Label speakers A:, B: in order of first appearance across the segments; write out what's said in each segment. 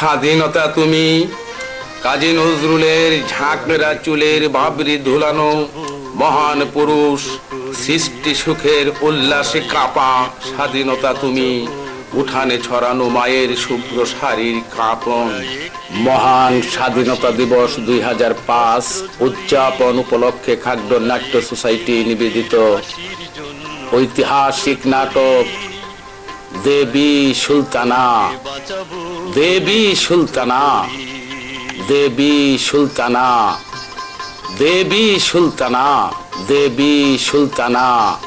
A: স্বাধীনতা তুমি। কাজী নজরুলের ঝাঁকড়া চুলের বাবরি ধুলানো মহান পুরুষ, সৃষ্টি সুখের উল্লাসে কাঁপা স্বাধীনতা তুমি। উঠানে ছড়ানো মায়ের শুভ্র শারীর কাঁপন। মহান স্বাধীনতা দিবস দুই হাজার পাঁচ উদযাপন উপলক্ষে খাদ্য নাট্য সোসাইটি নিবেদিত। ঐতিহাসিক নাটক দেবী সুলতানা। দেবী সুলতানা। দেবী সুলতানা। দেবী সুলতানা। দেবী সুলতানা।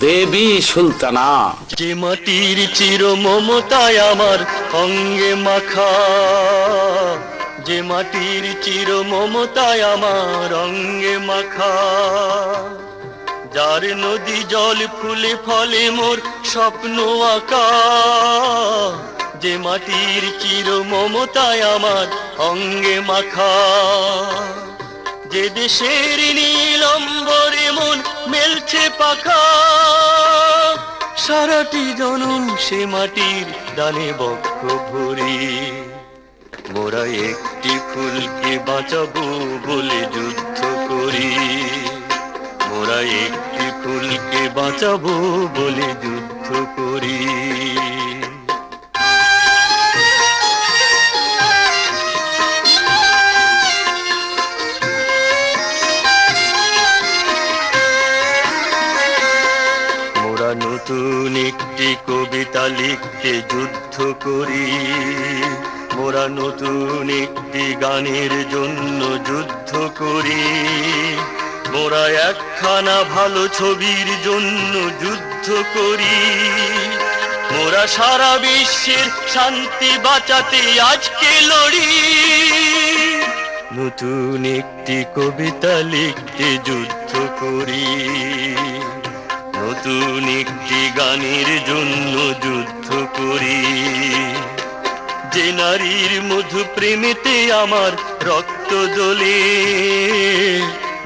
A: দেবী সুলতানা।
B: যে মাটির চির মমতায় আমার অঙ্গে মাখা। যে মাটির চির মমতায় আমার অঙ্গে মাখা। যার নদী জল ফুলে ফলে মোর স্বপ্ন আঁকা। যে মাটির চির মমতায় আমার অঙ্গে মাখা। যে দেশের নীলম্বরে মন মেলছে পাখা। সারাটি জনম সে মাটির দানে বক্ষ ভরি। মোরা একটি ফুলকে বাঁচাবো বলে যুদ্ধ করি। মোরা একটি ফুলকে বাঁচাবো বলে যুদ্ধ করি। মোরা নতুন একটি কবিতা লিখতে যুদ্ধ করি। মোরা নতুন একটি গানের জন্য যুদ্ধ করি। মোরা একখানা ভালো ছবির জন্য যুদ্ধ করি। মোরা সারা বিশ্বের শান্তি বাঁচাতে আজকে লড়ি। নতুন একটি কবিতা লিখতে যুদ্ধ করি। নতুন একটি গানের জন্য যুদ্ধ করি। যে নারীর মধু প্রেমেতে আমার রক্ত দোলে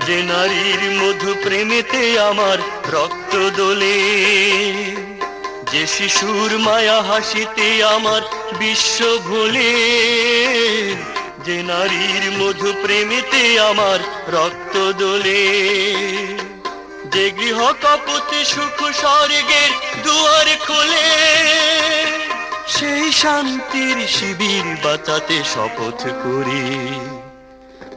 B: যে নারীর মধু প্রেমেতে আমার রক্ত দোলে, যে শিশুর মায়া হাসিতে আমার বিশ্ব ভোলে, যে নারীর মধু প্রেমেতে আমার রক্ত দোলে, যে গৃহ কপতে সুখ স্বর্গের দুয়ার খোলে, সেই শান্তির শিবির বাঁচাতে শপথ করি।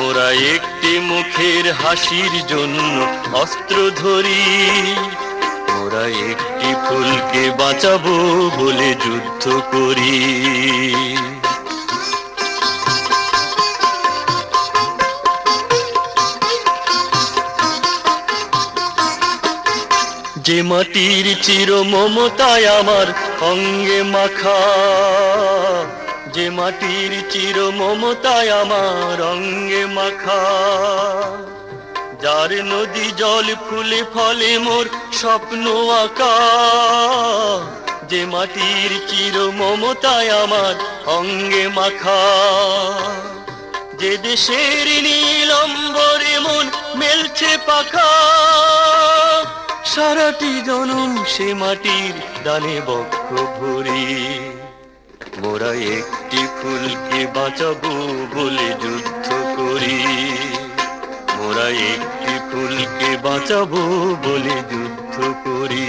B: মোরা একটি মুখের হাসির জন্য অস্ত্র ধরি। মোরা একটি ফুলকে বাঁচাবো বলে যুদ্ধ করি। যে মাটির চির মমতায় আমার অঙ্গে মাখা যে মাটির চির মমতায় আমার অঙ্গে মাখা। যার নদী জল ফুলে ফলে মোর স্বপ্ন আঁকা। যে মাটির চির মমতায় আমার অঙ্গে মাখা। যে দেশের নীলম্বরে মন মেলছে পাখা। সারাটি জনম সে মাটির দানে বক্ষ ভরি। মোরা একটি ফুলকে বাঁচাবো বলে যুদ্ধ করি। মোরা একটি ফুলকে বাঁচাবো বলে যুদ্ধ করি।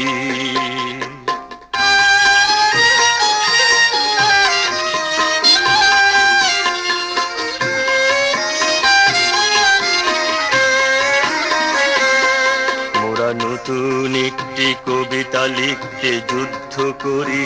B: নতুন একটি কবিতা লিখতে যুদ্ধ করি।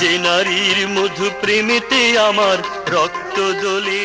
B: যে নারীর মধু প্রেমেতে আমার রক্ত জ্বলে